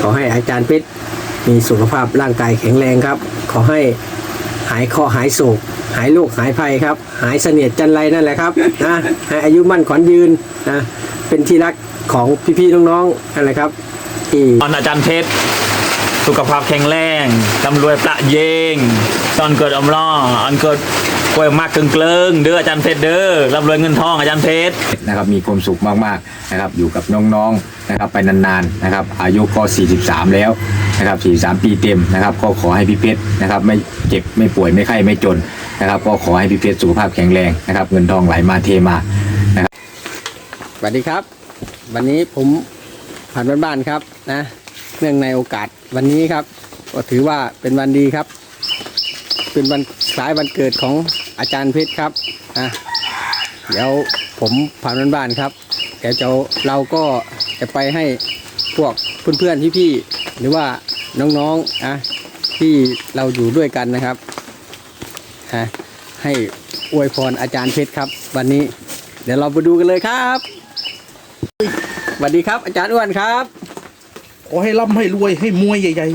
ขอให้อาจารย์เพชรมีสุขภาพร่างกายแข็งแรงครับ ขอให้หายคราะห์หายโศก หายโรคหายภัยครับ หายเสนียดจันไรนั่นแหละครับนะให้อายุมั่นขวัญยืนนะเป็นที่รักของพี่ๆน้องๆนั่นแหละครับที่ตอนอาจารย์เพชรสุขภาพแข็งแรงร่ำรวยประเยง ตอนเกิดอมล่ออันเกิด กล้วยมากเกิงเกลิงเด้ออาจารย์เพชรเด้อร่ำรวยเงินทองอาจารย์เพชรนะครับมีความสุขมากๆนะครับอยู่กับน้องๆนะครับไปนานๆนะครับอายุก็43 แล้วนะครับ43 ปีเต็มนะครับก็ขอให้พี่เพชรนะครับไม่เจ็บไม่ป่วยไม่ไข้ไม่จนนะครับก็ขอให้พี่เพชรสุขภาพแข็งแรงนะครับเงินทองไหลมาเทมาสวัสดีครับ วันนี้ผมผ่านบ้านๆครับนะเนื่องในโอกาสวันนี้ครับ ก็ถือว่าเป็นวันดีครับ เป็นวันคล้ายวันเกิดของอาจารย์เพชรครับนะเดี๋ยวผมผ่านบ้านๆครับเดี๋ยวจะเราก็จะไปให้พวกเพื่อนๆพี่ๆหรือว่าน้องๆนะที่เราอยู่ด้วยกันนะครับนะให้อวยพรอาจารย์เพชรครับ วันนี้ เดี๋ยวเราไปดูกันเลยครับสวัสดีครับ อาจารย์อ้วนครับ ขอให้ร่ำให้รวยให้มวยใหญ่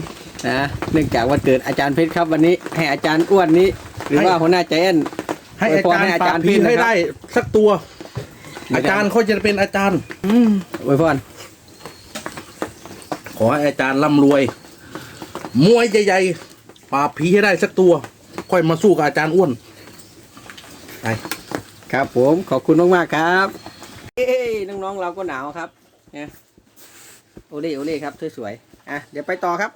นะเนื่องจากวันเกิดอาจารย์เพชรครับวันนี้ให้อาจารย์อ้วนนี้ หรือว่าหัวหน้าใจแอนๆให้อาจารย์ให้อาปราจารบย์ผีเพชรให้นะครับได้สักตัวไม่ได้อาจารย์เขาจะเป็นอาจารย์ อืมอวยพรขอให้อาจารย์ร่ำรวย มวยใหญ่ๆปราบผีให้ได้สักตัว ค่อยมาสู้กับอาจารย์อ้วนไปครับผมขอบคุณมากๆครับ เอ้ยน้องๆเราก็หนาวครับเนี่ยโอเล่โอเล่ครับสวยๆ อะเดี๋ยวไปต่อครับ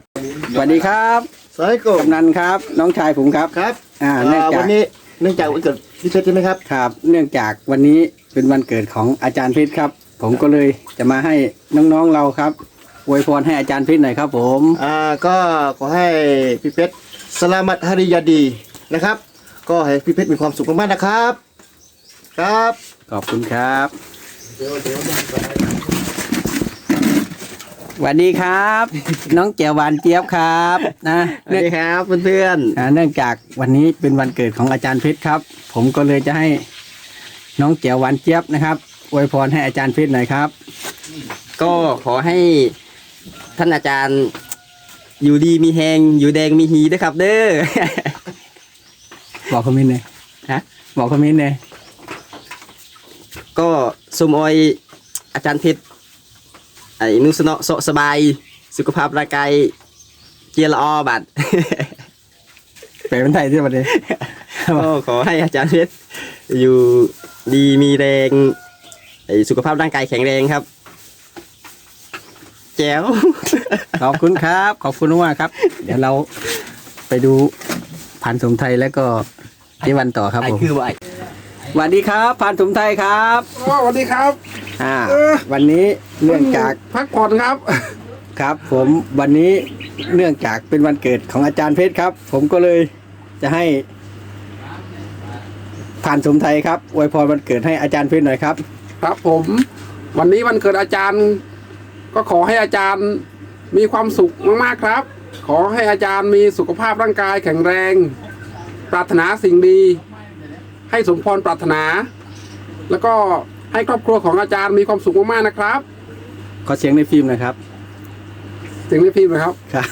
สวัสดีครับสวัสดีครับกำนันครับ น้องชายผมครับครับอ่าเนื่องอ่าจากวันนี้เนื่องจากวันเกิดพี่เพชรใช่ไหมครับครับ เนื่องจากวันนี้เป็นวันเกิดของอาจารย์เพชรครับ ผมก็เลยจะมาให้น้องๆเราครับอวยพรให้อาจารย์เพชรหน่อยครับ ผมอ่าก็ขอให้พี่เพชรสลามัตฮาริยาดีนะครับ ก็ให้พี่เพชรมีความสุขมากๆนะครับ ครับ ขอบคุณครับ สวัสดีครับ น้องแก้วหวานเจี๊ยบครับนะสวัสดีครับเพื่อนอ่าเนื่องจากวันนี้เป็นวันเกิดของอาจารย์เพชรครับ ผมก็เลยจะให้น้องแก้วหวานเจี๊ยบนะครับอวยพรให้อาจารย์เพชรหน่อยครับก็ขอให้ท่านอาจารย์อยู่ดีมีแหงอยู่แดงมีหีด้วยครับ เด้อ บอกคอมเมนต์เลยฮะ บอกคอมเมนต์เลยก็สมออยอาจารย์เพชร ไอ้นุสเนาะโสสบาย สุขภาพร่างกายเจียละออบัดแปลเป็นไทยที่ประเดี๋ยวก็ขอให้อาจารย์เพชรอยู่ดีมีแรงไอ้สุขภาพร่างกายแข็งแรงครับ แจ๋วขอบคุณครับ ขอบคุณมากครับ เดี๋ยวเราไปดูพันสมไทยแล้วก็เจวันต่อครับไอ้ผมคือว่าไอ้สวัสดีครับพันสมไทยครับสวัสดีครับ อ่าเออวันนี้เนื่องจากพักผ่อนครับ ครับ ผมวันนี้เนื่องจากเป็นวันเกิดของอาจารย์เพชรครับ ผมก็เลยจะให้ ผ่านสมไทยครับอวยพรวันเกิดให้อาจารย์เพชรหน่อยครับ ครับผม วันนี้วันเกิดอาจารย์ ก็ขอให้อาจารย์มีความสุขมากๆครับ ขอให้อาจารย์มีสุขภาพร่างกายแข็งแรง ปรารถนาสิ่งดี ให้สมพรปรารถนา แล้วก็ ให้ครอบครัวของอาจารย์มีความสุขมากๆนะครับ ขอเสียงในฟิล์มหนะครับ ถึงได้พิมพ์นะครับ ครับ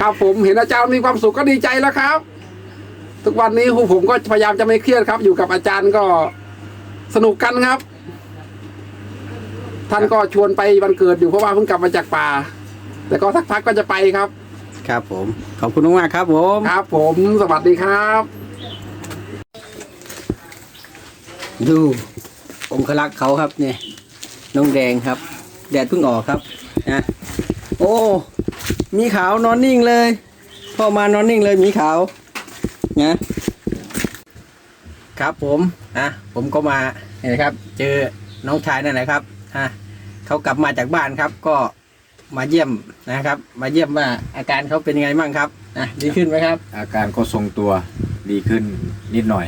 ครับผมเห็นอาจารย์มีความสุขก็ดีใจแล้วครับ ทุกวันนี้ผู้ผมก็พยายามจะไม่เครียดครับ อยู่กับอาจารย์ก็สนุกกันครับ ท่านก็ชวนไปวันเกิดอยู่เพราะว่าเพิ่งกลับมาจากป่า แต่ก็สักพักก็จะไปครับ ครับผม ขอบคุณมากๆครับผม ครับ ผมสวัสดีครับ ดู องคลักษ์เขาครับเนี่ยน้องแดงครับ แดดเพิ่งออกครับนะโอ้มีขาวนอนนิ่งเลยพ่อมานอนนิ่งเลยมีขาวนะครับผมอะผมก็มาเนี่ยนะครับ เจอน้องชายนั่นแหละครับอะเขากลับมาจากบ้านครับ ก็มาเยี่ยมนะครับ มาเยี่ยมว่าอาการเขาเป็นยังไงบ้างครับอะดีขึ้นไหมครับ อาการก็ทรงตัวดีขึ้นนิดหน่อย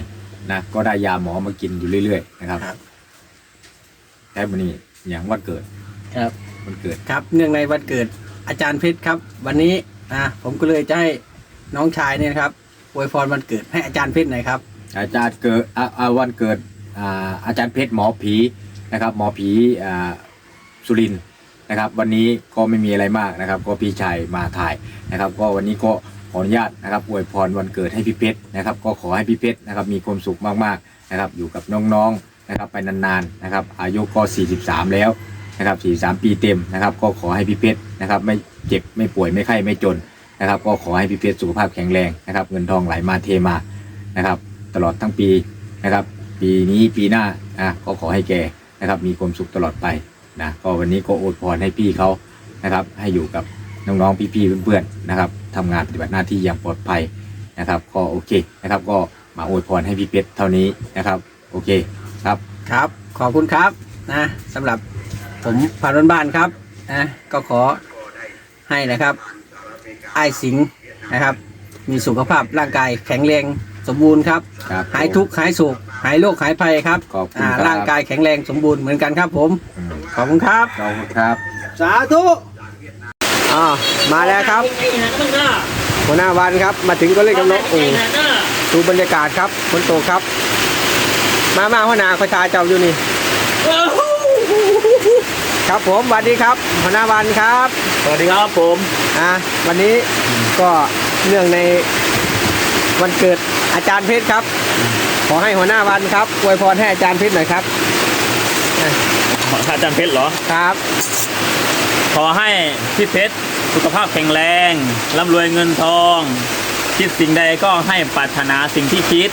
นะก็ได้ยาหมอมากินอยู่เรื่อยๆนะครับครับ แค่วันนี้อย่างวันเกิดครับ วันเกิด ครับ เนื่องในวันเกิดอาจารย์เพชรครับ วันนี้อ่าผมก็เลยจะให้น้องชายเนี่ยนะครับอวยพรวันเกิดให้อาจารย์เพชรหน่อยครับ อาจารย์เกิดอ่าอ่าวันเกิดอ่าอาจารย์เพชรหมอผีนะครับ หมอผีอ่าสุรินทร์นะครับ วันนี้ก็ไม่มีอะไรมากนะครับ ก็พี่ชายมาถ่ายนะครับ ก็วันนี้ก็ขออนุญาตนะครับอวยพรวันเกิดให้พี่เพชรนะครับ ก็ขอให้พี่เพชรนะครับมีความสุขมากๆนะครับ อยู่กับน้องๆ นะครับไปนานๆนะครับ อายุก็ 43 แล้วนะครับ 43 ปีเต็มนะครับ ก็ขอให้พี่เพชรนะครับ ไม่เจ็บไม่ป่วยไม่ไข้ไม่จนนะครับ ก็ขอให้พี่เพชรสุขภาพแข็งแรงนะครับ เงินทองไหลมาเทมานะครับ ตลอดทั้งปีนะครับ ปีนี้ปีหน้าอะก็ขอให้แกนะครับ มีความสุขตลอดไปนะก็วันนี้ก็อวยพรให้พี่เขานะครับ ให้อยู่กับน้องๆพี่ๆเพื่อนๆนะครับทำงานปฏิบัติหน้าที่อย่างปลอดภัยนะครับ ก็โอเคนะครับ ก็มาอวยพรให้พี่เพชรเท่านี้นะครับ โอเค ครับครับ ขอบคุณครับนะสำหรับผมผ่านบ้านๆครับนะก็ขอให้นะครับไอ้ายสิงห์นะครับ มีสุขภาพร่างกายแข็งแรงสมบูรณ์ครับ ครับหายทุกข์หายโศกหายโรคหายภัยครับขอบคุณอ่าครับ ร่างกายแข็งแรงสมบูรณ์เหมือนกันครับผมอืมขอบคุณครับ ขอบคุณครับ สาธุอ่ามาแล้วครับ หัวหน้าวันครับ มาถึงก็เลยกำลังโอ้ดูบรรยากาศครับฝนตกครับ มามาหัวหน้าคอยทาเจ้าอยู่นี่ครับผมสวัสดีครับหัวหน้าวันครับสวัสดีครับผมอ่าวันนี้ก็เนื่องในวันเกิดอาจารย์เพชรครับ ขอให้หัวหน้าวันครับอวยพรให้อาจารย์เพชรหน่อยครับอาจารย์เพชรเหรอ ครับ ขอให้พี่เพชรสุขภาพแข็งแรงร่ำรวยเงินทอง คิดสิ่งใดก็ให้ปรารถนาสิ่งที่คิด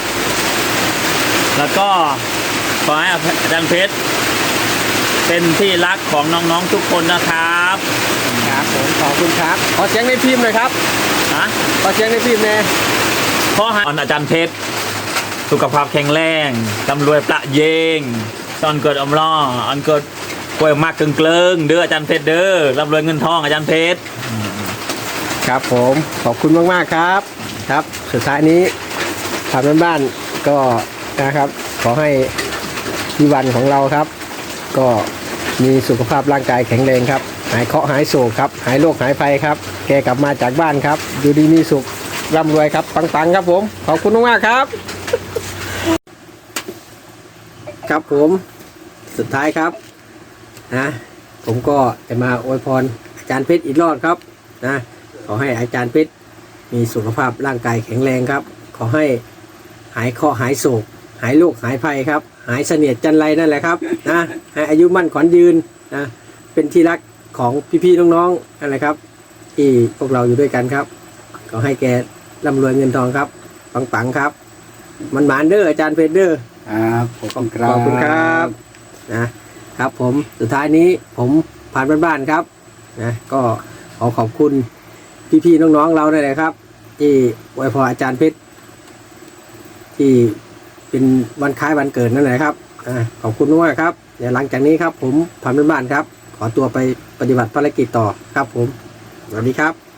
แล้วก็ขอให้อาจารย์เพชรเป็นที่รักของน้องๆทุกคนนะครับครับผมขอบคุณครับ ขอเสียงในพิมพ์หน่อยครับนะขอเสียงในพิมพ์แน่ขอให้อาจารย์เพชรสุขภาพแข็งแรงร่ำรวยประเยงตอนเกิดอมล่ออันเกิดป่วยมากเกิงเกลิงเด้ออาจารย์เพชรเด้อร่ำรวยเงินทองอาจารย์เพชรครับผมขอบคุณมากๆครับ ครับ สุดท้ายนี้ทางบ้านๆก็ นะครับ ขอให้พี่วันของเราครับ ก็มีสุขภาพร่างกายแข็งแรงครับ หายเคราะห์หายโศกครับ หายโรคหายภัยครับ แกกลับมาจากบ้านครับ อยู่ดีมีสุขร่ำรวยครับปังๆครับผม ขอบคุณมากๆครับ ครับผมสุดท้ายครับนะผมก็จะมาอวยพรอาจารย์เพชรอีกรอบครับนะขอให้อาจารย์เพชรมีสุขภาพร่างกายแข็งแรงครับ ขอให้หายเคราะห์หายโศก หายโรคหายภัยครับ หายเสนียดจันไรนั่นแหละครับนะให้อายุมั่นขวัญยืนนะเป็นที่รักของพี่ๆน้องๆนั่นแหละครับ ที่พวกเราอยู่ด้วยกันครับขอให้แกร่ำรวยเงินทองครับปังๆครับ มันหมานเด้ออาจารย์เพชรเด้อครับขอบคุณครับขอบคุณครับนะครับผมสุดท้ายนี้ผมผ่านบ้านๆครับนะก็ขอขอบคุณพี่ๆน้องๆเราด้วยนะครับ ที่อวยพรอาจารย์เพชรที่ เป็นวันคล้ายวันเกิดนั่นแหละครับอขอบคุณมากครับเดี๋ยวหลังจากนี้ครับ ผมผ่านบ้านครับ ขอตัวไปปฏิบัติภารกิจต่อครับผมสวัสดีครับ